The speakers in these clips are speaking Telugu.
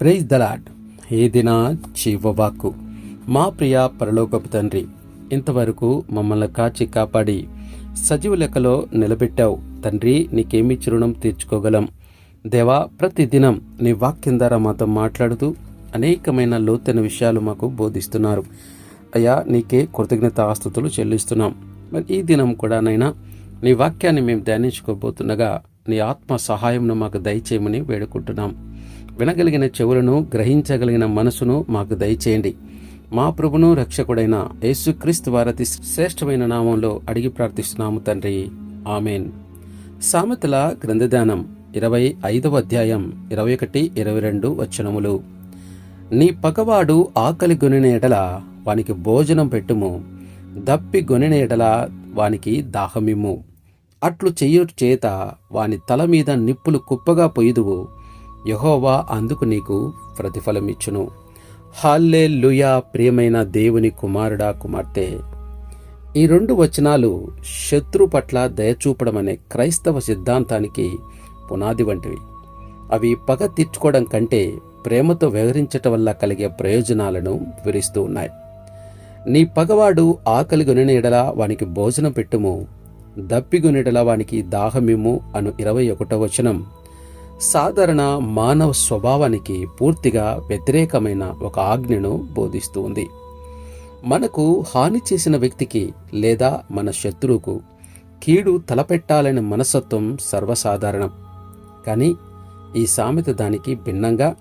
ప్రైజ్ దలాడ్ ఏదినా దిన జీవవాకు మా ప్రియ పరలోకపు తండ్రి ఇంతవరకు మమ్మల్ని కాచి కాపాడి సజీవ లెక్కలో నిలబెట్టావు. తండ్రి నీకేమి చిరుణం తీర్చుకోగలం. దేవా ప్రతిదినం నీ వాక్యం ద్వారా మాతో మాట్లాడుతూ అనేకమైన లోతైన విషయాలు మాకు బోధిస్తున్నారు. అయ్యా నీకే కృతజ్ఞత ఆస్తుతులు చెల్లిస్తున్నాం. మరి ఈ దినం కూడా నైనా నీ వాక్యాన్ని మేము ధ్యానించుకోబోతుండగా నీ ఆత్మ సహాయంను మాకు దయచేయమని వేడుకుంటున్నాం. వినగలిగిన చెవులను గ్రహించగలిగిన మనసును మాకు దయచేయండి. మా ప్రభును రక్షకుడైన యేసుక్రీస్తు వారతి శ్రేష్టమైన నామంలో అడిగి ప్రార్థిస్తున్నాము తండ్రి. ఆమెన్. సామెతల గ్రంథదానం ఇరవై ఐదవ అధ్యాయం ఇరవై ఒకటి ఇరవై రెండు వచనములు. నీ పగవాడు ఆకలి గొనిన ఎడల వానికి భోజనం పెట్టుము దప్పి గొనిన ఎడల వానికి దాహమిమ్ము. అట్లు చేయు చేత వాని తల మీద నిప్పులు కుప్పగా పొయ్యుదువు యహోవా అందుకు నీకు ప్రతిఫలమిచ్చును హాల్లే లుయా ప్రియమైన దేవుని కుమారుడా కుమార్తె! ఈ రెండు వచనాలు శత్రు పట్ల దయచూపడం అనే క్రైస్తవ సిద్ధాంతానికి పునాది వంటివి. అవి పగ తీర్చుకోవడం కంటే ప్రేమతో వ్యవహరించటం వల్ల కలిగే ప్రయోజనాలను వివరిస్తూ ఉన్నాయి. నీ పగవాడు ఆకలి గొనిన వానికి భోజనం పెట్టుము దప్పిగునిడల వానికి దాహమిమ్ము అను ఇరవై ఒకటో వచనం సాధారణ మానవ స్వభావానికి పూర్తిగా వ్యతిరేకమైన ఒక ఆజ్ఞను బోధిస్తూ ఉంది మనకు హాని చేసిన వ్యక్తికి లేదా మన శత్రువుకు కీడు తలపెట్టాలనే మనస్తత్వం సర్వసాధారణం. కానీ ఈ సామెత దానికి భిన్నంగా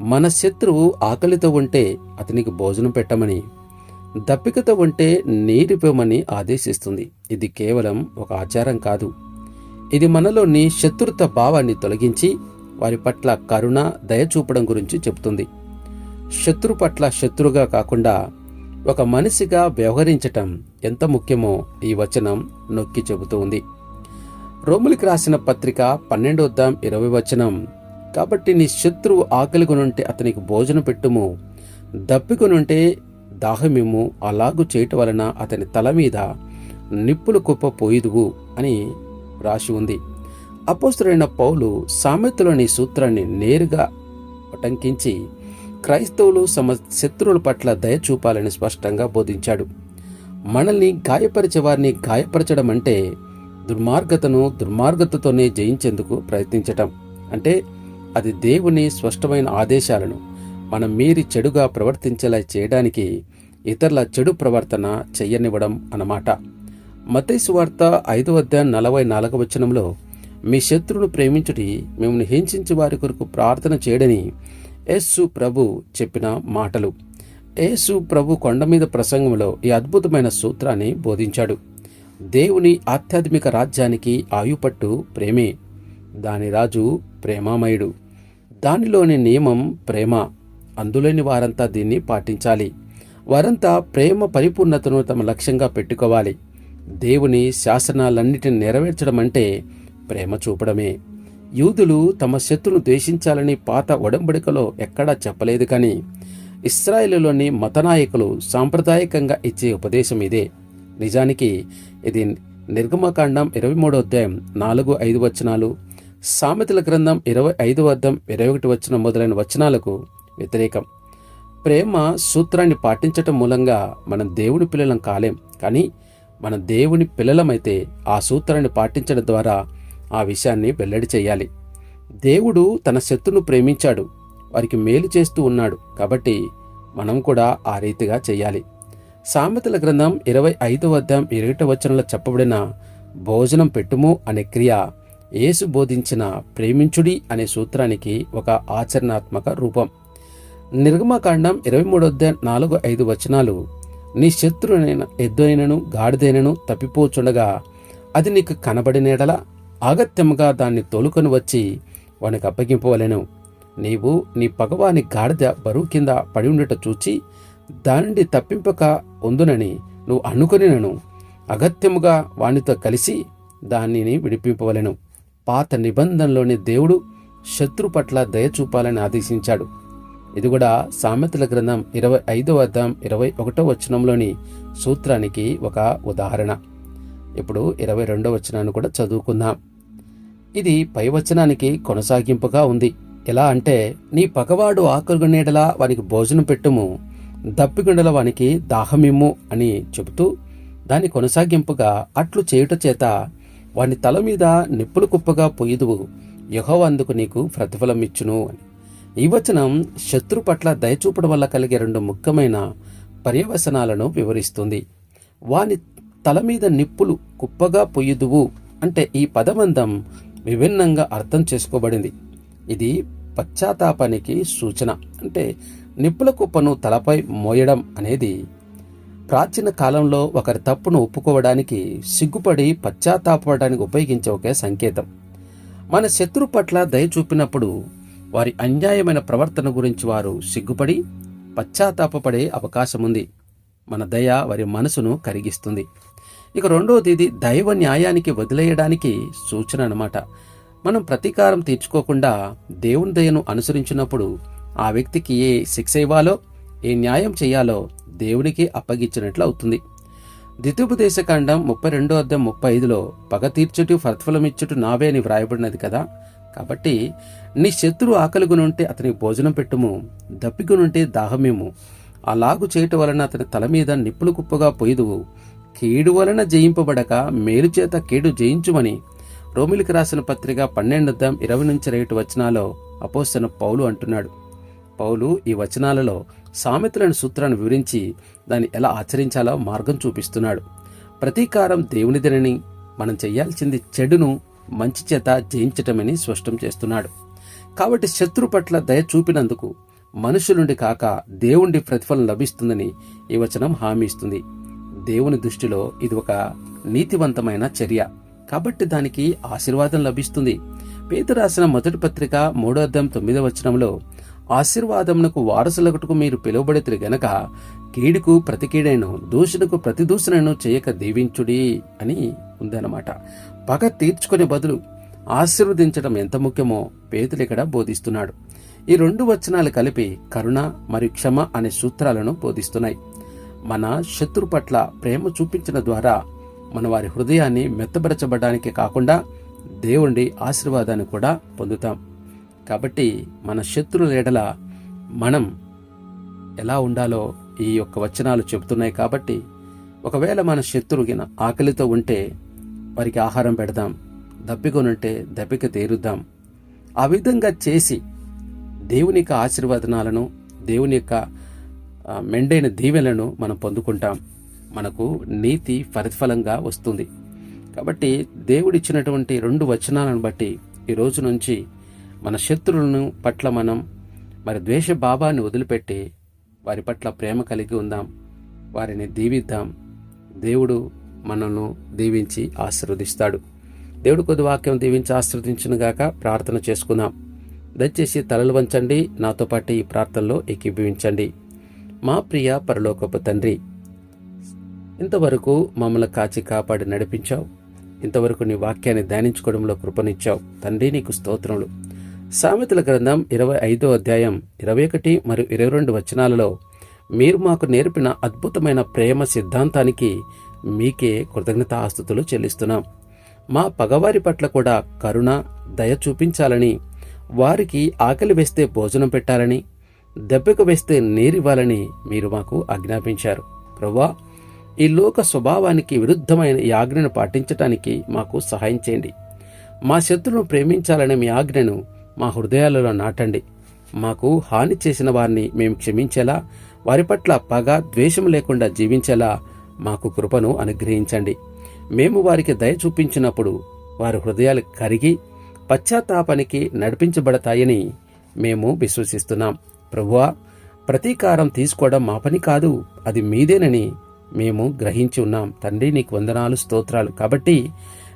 మన శత్రువు ఆకలితో ఉంటే అతనికి భోజనం పెట్టమని దప్పికతో ఉంటే నీరిపోమని ఆదేశిస్తుంది. ఇది కేవలం ఒక ఆచారం కాదు. ఇది మనలోని శత్రుత భావాన్ని తొలగించి వారి పట్ల కరుణ దయ చూపడం గురించి చెబుతుంది. శత్రు పట్ల శత్రుగా కాకుండా ఒక మనిషిగా వ్యవహరించటం ఎంత ముఖ్యమో ఈ వచనం నొక్కి చెబుతూ ఉంది. రోములికి రాసిన పత్రిక పన్నెండోద్దాం ఇరవై వచనం కాబట్టి నీ శత్రువు ఆకలిగొనుంటే అతనికి భోజనం పెట్టుము దప్పికొనుంటే దాహమిము అలాగు చేయటం వలన అతని తల మీద నిప్పులు కుప్ప పోయిదువు అని రాసి ఉంది. అపోస్తుడైన పౌలు సామెతలోని సూత్రాన్ని నేరుగా ఉటంకించి క్రైస్తవులు సమ శత్రువుల పట్ల దయ చూపాలని స్పష్టంగా బోధించాడు. మనల్ని గాయపరిచే వారిని గాయపరచడం అంటే దుర్మార్గతను దుర్మార్గతతోనే జయించేందుకు ప్రయత్నించటం. అంటే అది దేవుని స్పష్టమైన ఆదేశాలను మనం మీరి చెడుగా ప్రవర్తించేలా చేయడానికి ఇతరుల చెడు ప్రవర్తన చెయ్యనివ్వడం అన్నమాట. మతైసు వార్త ఐదవ అధ్యాయం నలభై నాలుగవ వచనంలో మీ శత్రువును ప్రేమించుటి మిమ్మల్ని హింసించి వారి కొరకు ప్రార్థన చేయడని యేసు ప్రభు చెప్పిన మాటలు. యేసు ప్రభు కొండ మీద ప్రసంగంలో ఈ అద్భుతమైన సూత్రాన్ని బోధించాడు. దేవుని ఆధ్యాత్మిక రాజ్యానికి ఆయుపట్టు ప్రేమే. దాని రాజు ప్రేమామయుడు. దానిలోని నియమం ప్రేమ. అందులోని వారంతా దీన్ని పాటించాలి. వారంతా ప్రేమ పరిపూర్ణతను తమ లక్ష్యంగా పెట్టుకోవాలి. దేవుని శాసనాలన్నిటిని నెరవేర్చడం అంటే ప్రేమ చూపడమే. యూదులు తమ శత్రును ద్వేషించాలని పాత ఒడంబడికలో ఎక్కడా చెప్పలేదు కానీ ఇస్రాయేలులోని మతనాయకులు సాంప్రదాయకంగా ఇచ్చే ఉపదేశం ఇదే. నిజానికి ఇది నిర్గమకాండం ఇరవై మూడో అధ్యాయం నాలుగు ఐదు వచనాలు సామెతల గ్రంథం ఇరవై ఐదు అర్థం ఇరవై ఒకటి వచనం మొదలైన వచనాలకు వ్యతిరేకం. ప్రేమ సూత్రాన్ని పాటించటం మూలంగా మనం దేవుని పిల్లలం కాలేం కానీ మన దేవుని పిల్లలమైతే ఆ సూత్రాన్ని పాటించడం ద్వారా ఆ విషయాన్ని వెల్లడి చేయాలి. దేవుడు తన శత్రును ప్రేమించాడు. వారికి మేలు చేస్తూ ఉన్నాడు. కాబట్టి మనం కూడా ఆ రీతిగా చేయాలి. సామెతల గ్రంథం ఇరవై ఐదవ అధ్యాయం ఇరవై వచనంలో చెప్పబడిన భోజనం పెట్టుము అనే క్రియ యేసు బోధించిన ప్రేమించుడి అనే సూత్రానికి ఒక ఆచరణాత్మక రూపం. నిర్గమకాండం ఇరవై మూడో అధ్యాయం నాలుగు ఐదు వచనాలు నీ శత్రునైన ఎద్దునైనను గాడిదైనను తప్పిపోచుండగా అది నీకు కనబడినేడల ఆగత్యముగా దాన్ని తోలుకొని వచ్చి వానికి అప్పగింపవలెను. నీవు నీ పగవాని గాడిద బరువు కింద పడి ఉండట చూచి దానిని తప్పింపక ఉందునని నువ్వు అనుకునినను. అగత్యముగా వానితో కలిసి దానిని విడిపింపవలెను. పాత నిబంధనలోని దేవుడు శత్రు పట్ల దయ చూపాలని ఆదేశించాడు. ఇది కూడా సామెతల గ్రంథం ఇరవై ఐదవ అర్థం ఇరవై ఒకటో వచనంలోని సూత్రానికి ఒక ఉదాహరణ. ఇప్పుడు ఇరవై రెండో వచనాన్ని కూడా చదువుకుందాం. ఇది పై వచనానికి కొనసాగింపుగా ఉంది. ఎలా అంటే నీ పగవాడు ఆకలిగొనేడలా వానికి భోజనం పెట్టుము దప్పిగుండల వానికి దాహమిమ్ము అని చెబుతూ దాని కొనసాగింపుగా అట్లు చేయుట చేత వాని తల మీద నిప్పులు కుప్పగా పొయ్యదువు యహో అందుకు నీకు ప్రతిఫలం ఇచ్చును అని. ఈ వచనం శత్రు పట్ల దయచూపడం వల్ల కలిగే రెండు ముఖ్యమైన పర్యవసనాలను వివరిస్తుంది. వాని తల మీద నిప్పులు కుప్పగా పొయ్యుదువు అంటే ఈ పదబంధం విభిన్నంగా అర్థం చేసుకోబడింది. ఇది పశ్చాత్తాపానికి సూచన. అంటే నిప్పుల కుప్పను తలపై మోయడం అనేది ప్రాచీన కాలంలో ఒకరి తప్పును ఒప్పుకోవడానికి సిగ్గుపడి పశ్చాత్తాపడడానికి ఉపయోగించే ఒకే సంకేతం. మన శత్రు పట్ల దయ చూపినప్పుడు వారి అన్యాయమైన ప్రవర్తన గురించి వారు సిగ్గుపడి పశ్చాత్తాపపడే అవకాశం ఉంది మన దయ వారి మనసును కరిగిస్తుంది. ఇక రెండవది ఇది దైవ న్యాయానికి వదిలేయడానికి సూచన అనమాట మనం ప్రతీకారం తీర్చుకోకుండా దేవుని దయను అనుసరించినప్పుడు ఆ వ్యక్తికి ఏ శిక్ష ఇవ్వాలో ఏ న్యాయం చేయాలో దేవునికి అప్పగించినట్లు అవుతుంది. ద్వితీయోపదేశకాండం ముప్పై రెండో అద్దం ముప్పై ఐదులో పగ తీర్చుట ప్రతిఫలమిచ్చుట నావే అని వ్రాయబడినది కదా. కాబట్టి నీ శత్రువు ఆకలిగునుంటే అతనికి భోజనం పెట్టుము దప్పిగునుంటే దాహమేము. అలాగు చేయటం వలన అతని తల మీద నిప్పులు కుప్పగా పొయ్యుదువు కీడు వలన జయింపబడక మేలు చేత కీడు జయించుమని రోమిలికి రాసిన పత్రిక పన్నెండుద్దాం ఇరవై నుంచి రేటు వచనాలో అపోస్తను పౌలు అంటున్నాడు. పౌలు ఈ వచనాలలో సామెతలను సూత్రాన్ని వివరించి దాన్ని ఎలా ఆచరించాలో మార్గం చూపిస్తున్నాడు. ప్రతీకారం దేవునిదినని మనం చేయాల్సింది చెడును మంచి చేత జయించటమని స్పష్టం చేస్తున్నాడు. కాబట్టి శత్రు పట్ల దయ చూపినందుకు మనుషులుండి కాక దేవుండి ప్రతిఫలం లభిస్తుందని ఈ వచనం హామీ ఇస్తుంది. దేవుని దృష్టిలో ఇది ఒక నీతివంతమైన చర్య. కాబట్టి దానికి ఆశీర్వాదం లభిస్తుంది. పేద రాసిన మొదటి పత్రిక మూడో అర్థం తొమ్మిదో వచనంలో ఆశీర్వాదమునకు వారసులకుటకు మీరు పిలువబడితే గనక కీడుకు ప్రతి కీడైను దూషణకు ప్రతి దూషణను చేయక దీవించుడి అని ఉందన్నమాట. పగ తీర్చుకునే బదులు ఆశీర్వదించడం ఎంత ముఖ్యమో పేతులు ఇక్కడ బోధిస్తున్నాడు. ఈ రెండు వచనాలు కలిపి కరుణ మరియు క్షమ అనే సూత్రాలను బోధిస్తున్నాయి. మన శత్రు పట్ల ప్రేమ చూపించిన ద్వారా మన వారి హృదయాన్ని మెత్తబరచబడడానికి కాకుండా దేవుడి ఆశీర్వాదాన్ని కూడా పొందుతాం. కాబట్టి మన శత్రుల ఎడల మనం ఎలా ఉండాలో ఈ యొక్క వచనాలు చెబుతున్నాయి కాబట్టి ఒకవేళ మన శత్రువుగిన ఆకలితో ఉంటే వారికి ఆహారం పెడదాం దప్పికొనుంటే దప్పిక తీరుద్దాం. ఆ విధంగా చేసి దేవుని యొక్క ఆశీర్వదనాలను దేవుని యొక్క మెండైన దీవెలను మనం పొందుకుంటాం. మనకు నీతి ప్రతిఫలంగా వస్తుంది. కాబట్టి దేవుడిచ్చినటువంటి రెండు వచనాలను బట్టి ఈ రోజు నుంచి మన శత్రువులను పట్ల మనం మరి ద్వేష భావాన్ని వదిలిపెట్టి వారి పట్ల ప్రేమ కలిగి ఉందాం. వారిని దీవిద్దాం. దేవుడు మనల్ని దీవించి ఆశీర్వదిస్తాడు. దేవుడు కొద్ది వాక్యం దీవించి ఆశీర్వదించిన గాక ప్రార్థన చేసుకుందాం. దయచేసి తలలు వంచండి. నాతో పాటు ఈ ప్రార్థనలో ఏకీభవించండి. మా ప్రియ పరలోకపు తండ్రి ఇంతవరకు మమ్మల్ని కాచి కాపాడి నడిపించావు. ఇంతవరకు నీ వాక్యాన్ని ధ్యానించుకోవడంలో కృపనిచ్చావు. తండ్రి నీకు స్తోత్రములు. సామెతల గ్రంథం ఇరవై ఐదో అధ్యాయం ఇరవై ఒకటి మరియు ఇరవై రెండు వచనాలలో మీరు మాకు నేర్పిన అద్భుతమైన ప్రేమ సిద్ధాంతానికి మీకే కృతజ్ఞత ఆస్తుతులు చెల్లిస్తున్నాం. మా పగవారి పట్ల కూడా కరుణ దయ చూపించాలని వారికి ఆకలి వేస్తే భోజనం పెట్టాలని దెబ్బకు వేస్తే నీరివ్వాలని మీరు మాకు ఆజ్ఞాపించారు. ప్రవ్వా ఈ లోక స్వభావానికి విరుద్ధమైన ఈ ఆజ్ఞను పాటించటానికి మాకు సహాయం చేయండి. మా శత్రువును ప్రేమించాలనే మీ ఆజ్ఞను మా హృదయాలలో నాటండి. మాకు హాని చేసిన వారిని మేము క్షమించేలా వారి పట్ల పగ ద్వేషం లేకుండా జీవించేలా మాకు కృపను అనుగ్రహించండి. మేము వారికి దయ చూపించినప్పుడు వారి హృదయాలు కరిగి పశ్చాత్తాపానికి నడిపించబడతాయని మేము విశ్వసిస్తున్నాం. ప్రభువా ప్రతీకారం తీసుకోవడం మా పని కాదు అది మీదేనని మేము గ్రహించి ఉన్నాం. తండ్రి నీకు వందనాలు స్తోత్రాలు. కాబట్టి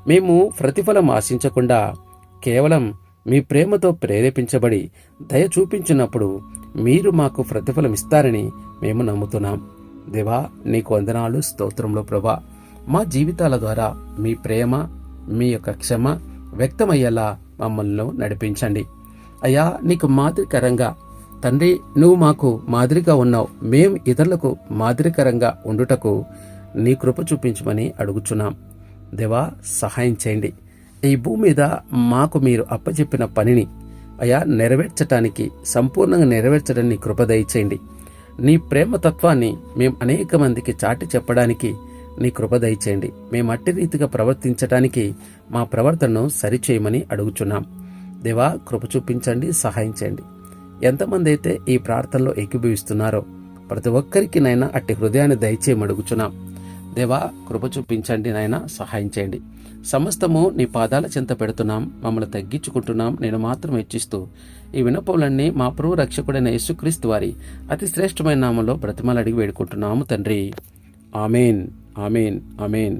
మేము ప్రతిఫలం ఆశించకుండా కేవలం మీ ప్రేమతో ప్రేరేపించబడి దయ చూపించినప్పుడు మీరు మాకు ప్రతిఫలం ఇస్తారని మేము నమ్ముతున్నాం. దేవా నీకు వందనాలు స్తోత్రంలో ప్రభా. మా జీవితాల ద్వారా మీ ప్రేమ మీ యొక్క క్షమ వ్యక్తమయ్యేలా మమ్మల్ని నడిపించండి. అయ్యా నీకు మాదిరికరంగా తండ్రి నువ్వు మాకు మాదిరిగా ఉన్నావు. మేం ఇతరులకు మాదిరికరంగా ఉండుటకు నీ కృప చూపించమని అడుగుచున్నాం. దేవా సహాయం చేయండి. ఈ భూమి మీద మాకు మీరు అప్పచెప్పిన పనిని అయా నెరవేర్చటానికి సంపూర్ణంగా నెరవేర్చడాన్ని నీ కృప దయచేయండి. నీ ప్రేమ తత్వాన్ని మేము అనేక మందికి చాటి చెప్పడానికి నీ కృప దయచేయండి. మేము అట్టి రీతిగా ప్రవర్తించటానికి మా ప్రవర్తనను సరిచేయమని అడుగుచున్నాం. దేవా కృప చూపించండి సహాయం చేయండి. ఎంతమంది అయితే ఈ ప్రార్థనలో ఏకీభవిస్తున్నారో ప్రతి ఒక్కరికి నైనా అట్టి హృదయాన్ని దయచేయమడుగుచున్నాం దేవా కృప చూపించండి నాయన సహాయం చేయండి. సమస్తము నీ పాదాల చింత పెడుతున్నాం మమ్మల్ని తగ్గించుకుంటున్నాం నేను మాత్రం హెచ్చిస్తూ ఈ వినపములన్నీ మా ప్రభు రక్షకుడైన యేసుక్రీస్తు వారి అతి శ్రేష్టమైన నామంలో బ్రతిమలు అడిగి వేడుకుంటున్నాము తండ్రి. Amen amen amen.